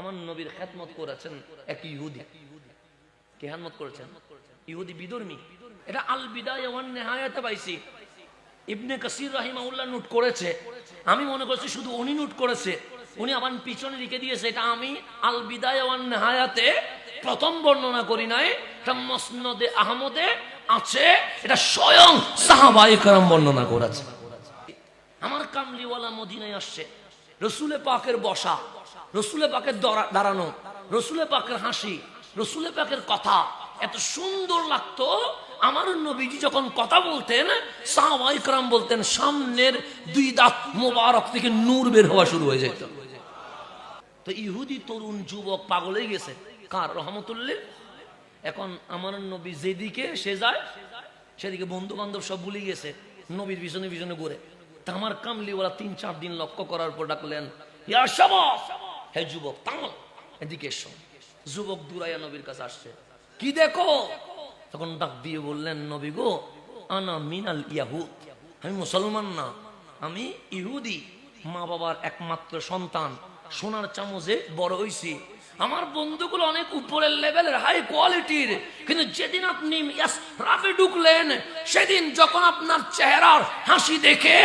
আমার নবীর খেতমত করেছেন এক ইহুদি। কে হ্যানমত করেছেন? ইহুদি বিদর্মী। এটা আল বিদায় পাইছি। ইবনে কাসির রাহিমাউল্লাহ নোট করেছে। আমি মনে করছি শুধু উনি নোট করেছে। উনি আমার পিছনে লিখে দিয়েছে। এটা আমি আল বিদায় ওয়ান নেহায়াতে প্রথম বর্ণনা করি নাই। এটা মসনদে আহমদে আছে। এটা স্বয়ং সাহাবাই কারাম বর্ণনা করেছে। আমার কামলিওয়ালা মদিনায় আসছে। রসুলে পাকের বসা। রসুলে পাকের দাঁড়ানো রসুলে পাকের হাসি রসুলে পাকের কথা, এত সুন্দর লাগতো। আমার নবীজি যখন কথা বলতেন সাহাবাইকরাম বলতেন, সামনের দুই দাঁত মোবারক থেকে নূর বের হওয়া শুরু হয়ে যেত। তো ইহুদি তরুণ, যুবক পাগল গেছে। কার রহমতুল্লিল এখন আমার নবী যেদিকে সে যায়, সেদিকে বন্ধু বান্ধব সব ভুলে গেছে, নবীর পিছনে পিছনে ঘুরে। তা আমার কামলিওয়ালা তিন চার দিন লক্ষ্য করার পর ডাকলেন, ইয়া! হে যুবক তামল এদিকে যুবক দুরাইয়া নবীর কাছে আসছে। কি দেখো? তখন ডাক দিয়ে বললেন, নবী গো, আনা মিনাল ইয়াহুদ। আমি মুসলমান না, আমি ইহুদি। মা বাবার একমাত্র সন্তান। সোনার চামচে বড় হইছি। আমার বন্ধুগুলো অনেক উপরের লেভেলের, হাই কোয়ালিটির। কিন্তু যেদিন আপনি রাফে ঢুকলেন, সেদিন যখন আপনার চেহারার হাসি দেখে,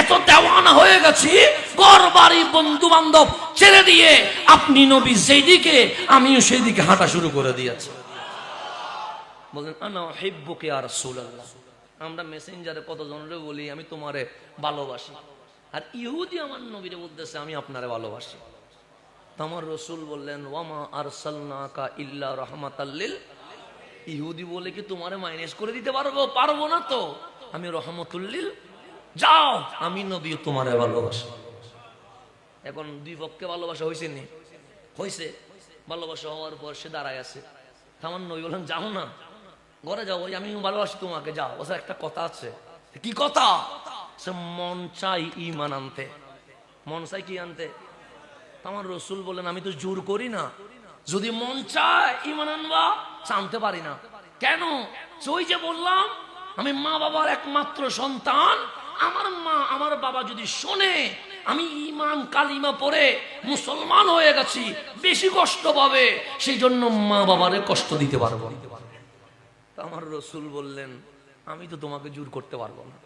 এত দেওয়ান হয়ে গেছি ঘর বাড়ি বন্ধু বান্ধব ছেড়ে দিয়ে আপনি নবী সেই দিকে আমিও সেই দিকে হাঁটা শুরু করে দিয়েছি। বলেন, আনা হেব্বুকে আর রাসূলুল্লাহ। আমরা মেসেঞ্জারে কতজনরে বলি, আমি তোমারে ভালোবাসি। আর ইহুদি আমার নবীরে বলতেছে, আমি আপনারে ভালোবাসি। তো আমার রসুল বললেন, ওয়ামা আরসালনাকা ইল্লা রহমাতাল্লিল ইহুদি বলে, কি তোমারে মাইনাস করে দিতে পারব? পারব না তো। আমি রহমতুল্লিল যাও, আমি নবী তোমারে ভালোবাসি। এখন দুই পক্ষে ভালোবাসা হয়েছে নি। হয়েছে ভালোবাসা হওয়ার পর সে দাঁড়ায় আছে। আমার নবী বললেন যাও না। ঘরে যাও ওই আমি ভালোবাসি তোমাকে, যাও। ও একটা কথা আছে। কি কথা? সে মন চাই ইমান আনতে। মন চাই কি আনতে? আমার রসুল বলেন, আমি তো জোর করি না। যদি মন চায় ইমান আনবা, জানতে পারি না। কেন? ওই যে বললাম, আমি মা বাবার একমাত্র সন্তান। আমার মা, আমার বাবা যদি শোনে আমি ইমান কালিমা পড়ে মুসলমান হয়ে গেছি, বেশি কষ্ট পাবে সেই জন্য মা বাবারে কষ্ট দিতে পারব আমার রসুল বললেন, আমি তো তোমাকে জোর করতে পারব না।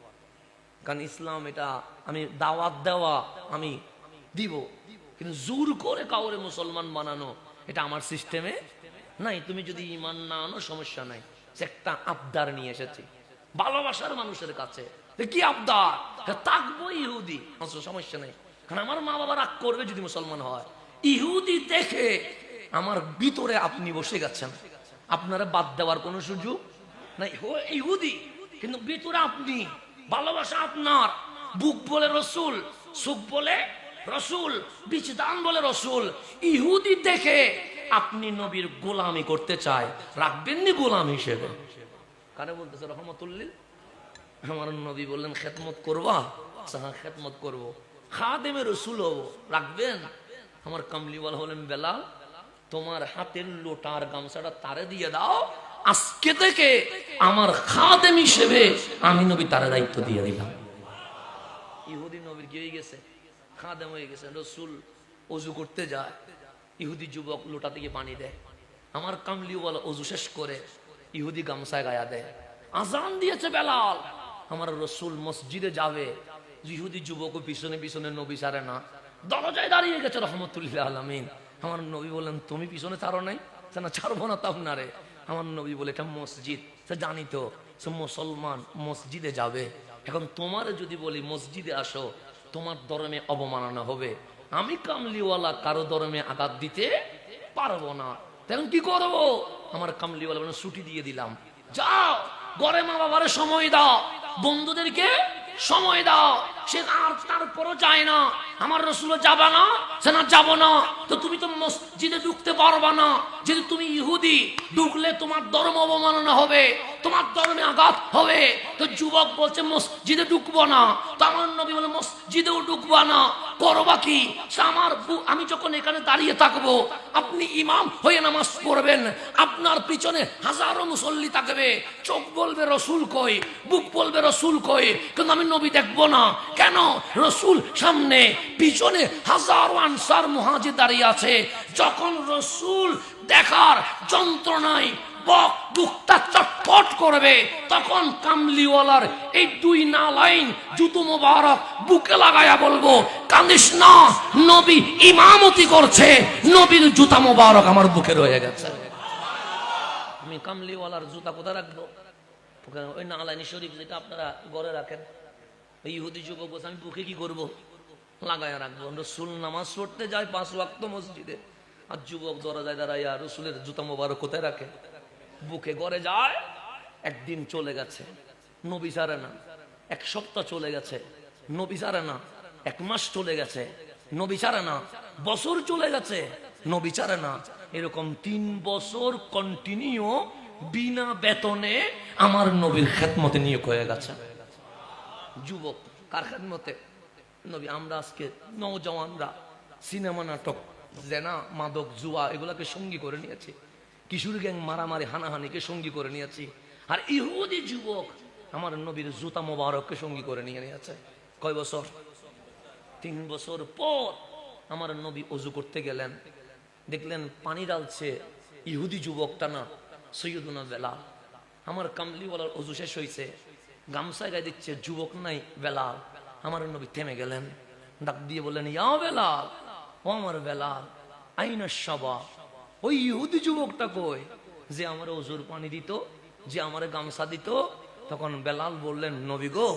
কারণ ইসলাম এটা আমি দাওয়াত দেওয়া আমি দিব। কিন্তু জোর করে কাউরে মুসলমান বানানো, এটা আমার সিস্টেমে নাই। তুমি যদি ইমান না আনো, সমস্যা নাই। একটা আবদার নিয়ে এসেছি। ভালোবাসার মানুষের কাছে। কি আবদার? থাকব ইহুদি। সমস্যা নেই। কারণ আমার মা বাবা রাগ করবে যদি মুসলমান হয়। ইহুদি দেখে আমার ভিতরে আপনি বসে গেছেন। আপনারা বাদ দেওয়ার কোনো সুযোগ নাই। ইহুদি, কিন্তু ভিতরে আপনি। ভালোবাসা আপনার। বুক বলে রসুল, সুখ বলে রসুল, বিচদান বলে রসুল। ইহুদি দেখে আপনি নবীর গোলামি করতে চায়। রাখবেন নি গোলাম হিসেবে। কারে বলতেছে রহমতুল্লিল। আমার নবী বললেন খেদমত করবা? আচ্ছা, হ্যাঁ খেদমত করব। খাদেমে রসুল হব রাখবেন? আমার কামলিওয়াল হলেন বেলাল তোমার হাতের লোটার গামছাটা তারে দিয়ে দাও আজকে থেকে আমার খাদেম হিসেবে আমি নবী তারে দায়িত্ব দিয়ে দিলাম। ইহুদি নবীর কি হয়ে গেছে? খাদেম হয়ে গেছে। রসুল অজু করতে যায় ইহুদি যুবক লোটা থেকে পানি দেয়। আমার কামলিওয়ালা অজু শেষ করে ইহুদি গামছায় গায়া দেয়। আজান দিয়েছে বেলাল। আমার রসুল মসজিদে যাবে, ইহুদি যুবক পিছনে পিছনে নবী সারে না। দরজায় দাঁড়িয়ে গেছে রহমতুল্লাহ আলমিন। আমার নবী বললেন, তুমি পিছনে ছাড়ো নাই? না ছাড়বো না তো আপনারে আমার নবী বলে, এটা মসজিদ সে জানি তো, সে মুসলমান মসজিদে যাবে। এখন তোমার যদি বলি, মসজিদে আসো, তোমার ধর্মে অবমাননা হবে। আমি কামলিওয়ালা, কারও ধর্মে আঘাত দিতে পারব না। তখন কি করব? আমার কামলিওয়ালা ছুটি দিয়ে দিলাম। যাও, ঘরে মা বাবারে সময় দাও। বন্ধুদেরকে সময় দাও। সে আর তারপরও যায় না। আমার রসুলও যাবা না সে না যাব না। তো তুমি তো মসজিদে ঢুকতে পারবা না। যদি তুমি ইহুদি, ঢুকলে তোমার ধর্ম অবমাননা হবে, তোমার ধর্মে আঘাত হবে। তো যুবক বলছে, মসজিদে ঢুকবো না। তো আমার নবী বলে, মসজিদেও ঢুকবো না। করবা কি? আমার আমি যখন এখানে দাঁড়িয়ে থাকব, আপনি ইমাম হয়ে নামাজ পড়বেন। আপনার পিছনে হাজারো মুসল্লি থাকবে। চোখ বলবে, রসুল কই? বুক বলবে, রসুল কই? কিন্তু আমি নবী দেখব না। কেন? রসুল সামনে। পিছনে হাজারো আনসার মুহাজির দাঁড়িয়ে আছে। যখন রসুল দেখার যন্ত্রণায় বক বুকটা করবে, তখন কামলিওয়ালার এই দুই না লাইন মোবারক বুকে বলব কান্দিস না, নবী ইমামতি করছে, নবীর জুতা মোবারক আমার বুকে রয়ে গেছে। আমি কামলিওয়ালার জুতা কোথায় রাখব? ওই নালাইনি শরীফ যেটা আপনারা গড়ে রাখেন। ইহুদি যুবক আমি বুকে কি করব? লাগায়া রাখব। রসুল নামাজ পড়তে যায় পাঁচ ওয়াক্ত মসজিদে। আর যুবক দরজায় দাঁড়াইয়া রসুলের জুতা মোবারক কোথায় রাখে? বুকে গড়ে যায়, একদিন চলে গেছে। নবী সারে না। এক সপ্তাহ চলে গেছে। নবী সারে না। এক মাস চলে গেছে। নবী সারে না। বছর চলে গেছে। নবী চারে না। এরকম তিন বছর কন্টিনিউ বিনা বেতনে আমার নবীর খেদমতে নিয়োগ হয়ে গেছে। যুবক, কার খেদমতে? নবী, আমরা আজকে নৌজওয়ানরা সিনেমা, নাটক, জেনা, মাদক, জুয়া, এগুলাকে সঙ্গী করে নিয়েছি। কিশোর গ্যাং মারামারি, হানাহানিকে সঙ্গী করে নিয়েছি। আর ইহুদি যুবক আমার নবীর জুতা মোবারককে সঙ্গী করে নিয়ে নিয়েছে। কয় বছর? তিন বছর পর আমার নবী অজু করতে গেলেন। দেখলেন পানি ডালছে ইহুদি যুবকটা না, সৈয়দুনা বেলা আমার কামলিওয়ালার অজু শেষ হয়েছে গামছা গায়ে দিচ্ছে, যুবক নাই, বেলাল। আমার নবী থেমে গেলেন, ডাক দিয়ে বললেন, ইয়া বেলাল, ও আমার বেলাল, আইনা সবা ওই ইহুদি যুবকটা কই? যে আমার অজুর পানি দিত, যে আমার গামছা দিত। তখন বেলাল বললেন, নবী গো,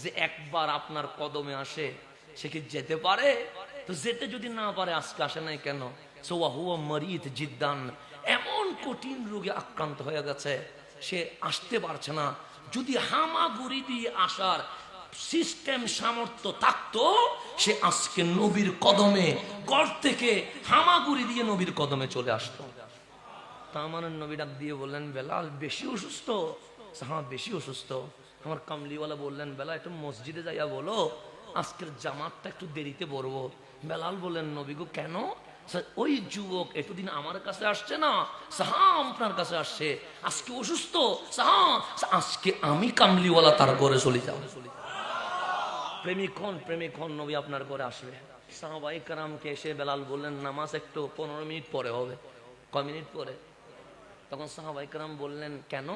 যে একবার আপনার কদমে আসে, সে কি যেতে পারে? তো যেতে যদি না পারে, আজকে আসে নাই কেন? জিদ্দান, এমন কঠিন রোগে আক্রান্ত হয়ে গেছে, সে আসতে পারছে না। যদি হামাগুড়ি দিয়ে আসার সিস্টেম, সামর্থ্য থাকতো, সে আজকে নবীর কদমে, গড় থেকে হামাগুড়ি দিয়ে নবীর কদমে চলে আসতো। আমার নবী ডাক দিয়ে বললেন, বেলাল, বেশি অসুস্থ? হ্যাঁ বেশি অসুস্থ। আমার কামলিওয়ালা বললেন বেলা একটু মসজিদে যাইয়া বলো, আজকের জামাতটা একটু দেরিতে পড়ব। বেলাল বললেন, নবী গো, কেন? ওই যুবক এতদিন আমার কাছে আসছে না। সাহা, আপনার কাছে আসছে। আজকে অসুস্থ? সাহা, আজকে আমি কামলিওয়ালা তার ঘরে চলে যাও প্রেমিক হন প্রেমিক নবী আপনার ঘরে আসবে। সাহাবাই কারামকে এসে বেলাল বললেন, নামাজ একটু পনেরো মিনিট পরে হবে। ক মিনিট পরে? তখন সাহাবাই কারাম বললেন, কেন?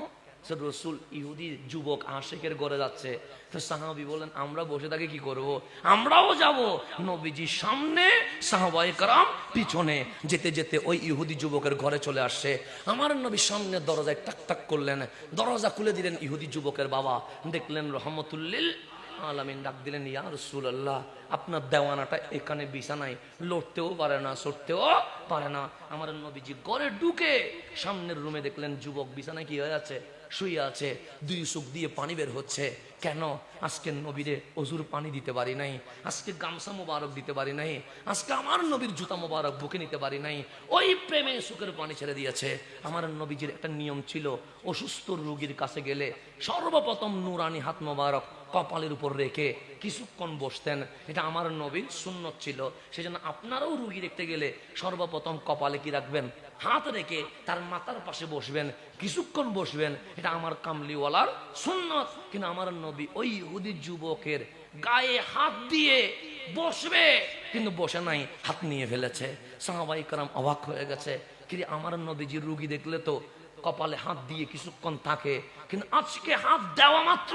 রসুল ইহুদি যুবক আশেকের ঘরে যাচ্ছে। তো সাহাবি বললেন, আমরা বসে থাকি কি করব। আমরাও যাব। নবীজি সামনে সাহাবাই কারাম পিছনে যেতে যেতে ওই ইহুদি যুবকের ঘরে চলে আসছে। আমার নবী সামনে দরজায় টাক টাক করলেন। দরজা খুলে দিলেন ইহুদি যুবকের বাবা। দেখলেন রহমতুল্লিল আলামিন ডাক দিলেন, ইয়া রসুল্লাহ আপনার দেওয়ানাটা এখানে বিছানায় লড়তেও পারে না, সরতেও পারে না। আমার নবীজি ঘরে ঢুকে সামনের রুমে দেখলেন, যুবক বিছানায় কি হয়ে আছে? শুয়ে আছে। দুই সুখ দিয়ে পানি বের হচ্ছে। কেন? আজকে নবীরে অজুর পানি দিতে পারি নাই। আজকে গামছা মোবারক দিতে পারি নাই। আজকে আমার নবীর জুতা মোবারক বুকে নিতে পারি নাই। ওই প্রেমে সুখের পানি ছেড়ে দিয়েছে। আমার নবীজির একটা নিয়ম ছিল, অসুস্থ রোগীর কাছে গেলে সর্বপ্রথম নুরানি হাত মোবারক কপালের উপর রেখে কিছুক্ষণ বসতেন। এটা আমার নবীর সুন্নত ছিল। সেজন্য আপনারাও রুগী দেখতে গেলে সর্বপ্রথম কপালে কি রাখবেন? হাত রেখে তার মাথার পাশে বসবেন, কিছুক্ষণ বসবেন। এটা আমার কামলিওয়ালার সুন্নত। কিন্তু আমার নবী ওই ইহুদি যুবকের গায়ে হাত দিয়ে বসবে। কিন্তু বসে নাই, হাত নিয়ে ফেলেছে। সাহাবাই কারাম অবাক হয়ে গেছে। কিন্তু আমার নবীজির রুগী দেখলে তো কপালে হাত দিয়ে কিছুক্ষণ থাকে, কিন্তু আজকে হাত দেওয়া মাত্র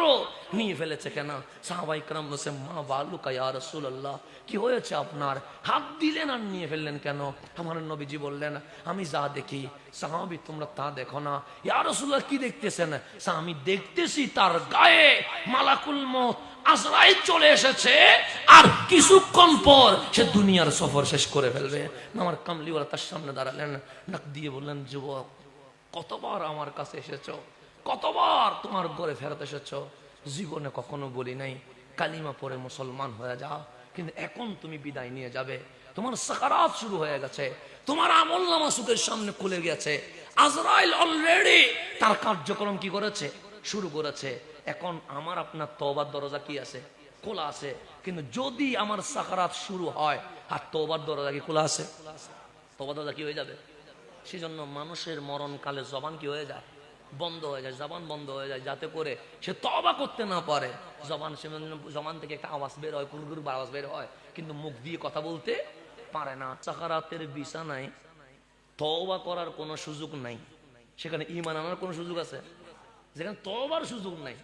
নিয়ে ফেলেছে কেন? সাহাবাই কারাম বসে মা বালুকা ইয়া রাসূলুল্লাহ, কি হয়েছে আপনার? হাত দিলেন আর নিয়ে ফেললেন কেন? আমার নবীজি বললেন, আমি যা দেখি, সাহাবি তোমরা তা দেখো না। ইয়া রাসূলুল্লাহ, কি দেখতেছেন? আমি দেখতেছি তার গায়ে মালাকুল মত আজরাইল চলে এসেছে আর কিছুক্ষণ পর সে দুনিয়ার সফর শেষ করে ফেলবে। আমার কামলিওয়ালা তার সামনে দাঁড়ালেন, নাক দিয়ে বললেন, যুবক কতবার আমার কাছে এসেছ? কতবার তোমার ঘরে ফেরত এসেছ? জীবনে কখনো বলি নাই, কালিমা পরে মুসলমান হয়ে যাও, কিন্তু এখন তুমি বিদায় নিয়ে যাবে। তোমার সাকারাত শুরু হয়ে গেছে, তোমার আমল নামা সুখের সামনে খুলে গেছে আজরাইল অলরেডি তার কার্যক্রম কি করেছে? শুরু করেছে। এখন আমার আপনার তবার দরজা কি আছে? খোলা আছে। কিন্তু যদি আমার সাকারাত শুরু হয়, আর তবার দরজা কি খোলা আছে? তবা দাদা কি হয়ে যাবে? সেজন্য মানুষের মরণকালে জবান কি হয়ে যায়? বন্ধ হয়ে যায়, জবান বন্ধ হয়ে যায়, যাতে করে সে তবা করতে না পারে। জবান সে জবান থেকে একটা আওয়াজ বের হয় কুরগুর আওয়াজ বের হয়, কিন্তু মুখ দিয়ে কথা বলতে পারে না। সাকারাতের বিছানায় তওবা করার কোনো সুযোগ নাই। সেখানে ইমান আনার কোনো সুযোগ আছে? যেখানে তবার সুযোগ নাই,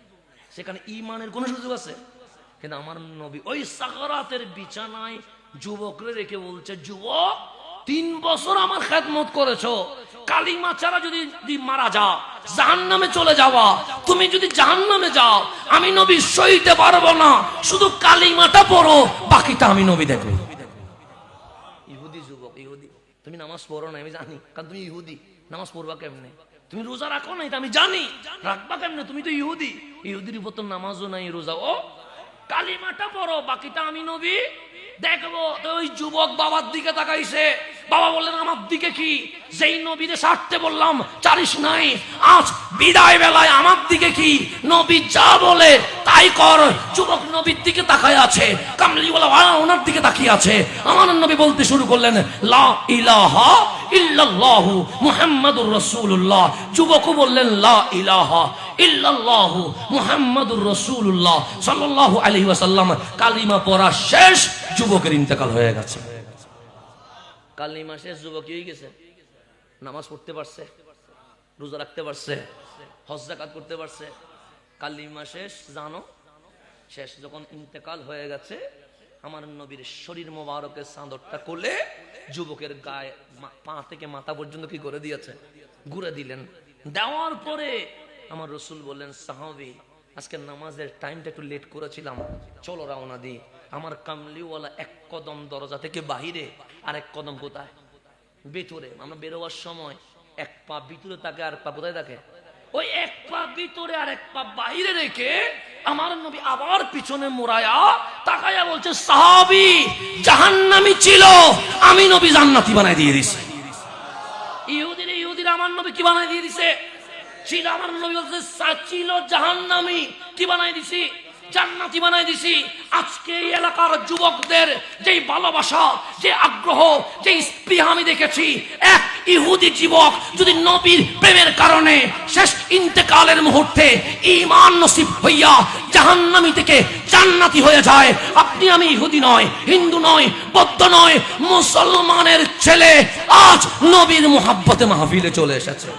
সেখানে ইমানের কোনো সুযোগ আছে? কিন্তু আমার নবী ওই সাকারাতের বিছানায় যুবকরে রেখে বলছে, যুবক তিন বছর আমার খেদমত করেছ। কালিমা ছাড়া যদি মারা যাও জাহান নামে চলে যাওয়া। তুমি যদি জাহান নামে যাও, আমি নবী সইতে পারব না। শুধু কালিমাটা পড়ো, বাকিটা আমি নবী দেখব। ইহুদি যুবক, ইহুদি। তুমি নামাজ পড়ো না, আমি জানি। কারণ তুমি ইহুদি। নামাজ পড়বা কেমনে? তুমি রোজা রাখো না, এটা আমি জানি। রাখবা কেমনে? তুমি তো ইহুদি। ইহুদির উপর তো নামাজও নাই, রোজা। ও, কালিমাটা পড়ো, বাকিটা আমি নবী দেখব। ওই যুবক বাবার দিকে তাকাইছে। বাবা বললেন, আমার দিকে কি? যেই নবীরে সারতে বললাম চারিস নাই। আজ বিদায় বেলায় আমার দিকে কি? নবী যা বলে তাই কর। যুবক নবীর দিকে তাকায় আছে, কামলিওয়ালা ওয়া ওনার দিকে তাকিয়ে আছে। আমার নবী বলতে শুরু করলেন, লা ইলাহা ইল্লাল্লাহু মুহাম্মাদুর রাসূলুল্লাহ। যুবকও বললেন, লা ইলাহা মুহাম্মাদুর রাসূলুল্লাহ। সাল্লাল্লাহু আলাইহি ওয়াসাল্লাম কালিমা পড়া শেষ, যুবকের ইন্তেকাল হয়ে গেছে। কালিমা শেষ যুবক হয়ে গেছে? নামাজ পড়তে পারছে, রোজা রাখতে পারছে, হজ করতে পারছে। কালিমা শেষ জানো, শেষ যখন ইন্তেকাল হয়ে গেছে, আমার নবীর শরীর মোবারকের চাঁদরটা কোলে যুবকের গায়ে পা থেকে মাথা পর্যন্ত কি করে দিয়েছে? ঘুরে দিলেন। দেওয়ার পরে আমার রসুল বললেন, সাহাবি, আজকে নামাজের টাইমটা একটু লেট করেছিলাম। চলো রওনা দি আমার কামলিওয়ালা এক কদম দরজা থেকে বাহিরে আর এক কদম কোথায়? ভেতরে। আমরা বেরোবার সময় এক পা ভিতরে থাকে আর পা কোথায় থাকে? ওই এক পা ভিতরে আর এক পা বাহিরে রেখে আমার নবী আবার পিছনে মোড়ায়া তাকায়া বলছে, সাহাবি, জাহান্নামি ছিল। আমি নবী জান্নাতি বানাই দিয়ে দিছি। ইহুদির ইহুদির আমার নবী কি বানাই দিয়ে দিছে? ছিল আমার নবী বলছে ছিল জাহান্নামি। কি বানাই দিছি? জান্নাতি বানাই দিছি। আজকে এই এলাকার যুবকদের যেই ভালোবাসা, যে আগ্রহ যে স্পৃহা আমি দেখেছি, এক ইহুদি যুবক যদি নবীর প্রেমের কারণে শেষ ইন্তেকালের মুহূর্তে ইমান নসিব হইয়া জাহান্নামি থেকে জান্নাতি হয়ে যায়, আপনি আমি ইহুদি নয়, হিন্দু নয়, বৌদ্ধ নয়, মুসলমানের ছেলে আজ নবীর মোহাব্বতে মাহফিলে চলে এসেছে।